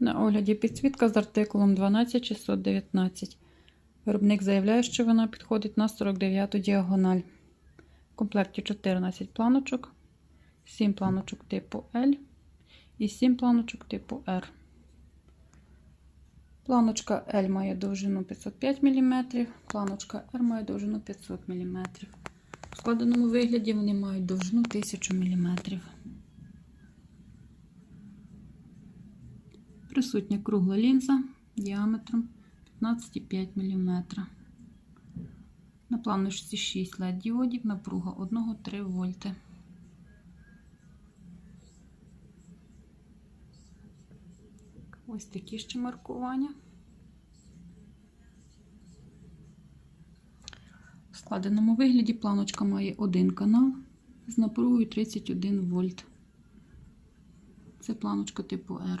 На огляді підсвітка з артикулом 12619. Виробник заявляє, що вона підходить на 49-ту діагональ. В комплекті 14 планочок, 7 планочок типу L і 7 планочок типу R. Планочка L має довжину 505 мм, планочка R має довжину 500 мм. В складеному вигляді вони мають довжину 1000 мм. Присутня кругла лінза діаметром 15,5 мм. На планочці 6 LED діодів, напруга 1,3 вольти. Ось такі ще маркування. В складеному вигляді планочка має один канал з напругою 31 вольт. Це планочка типу R.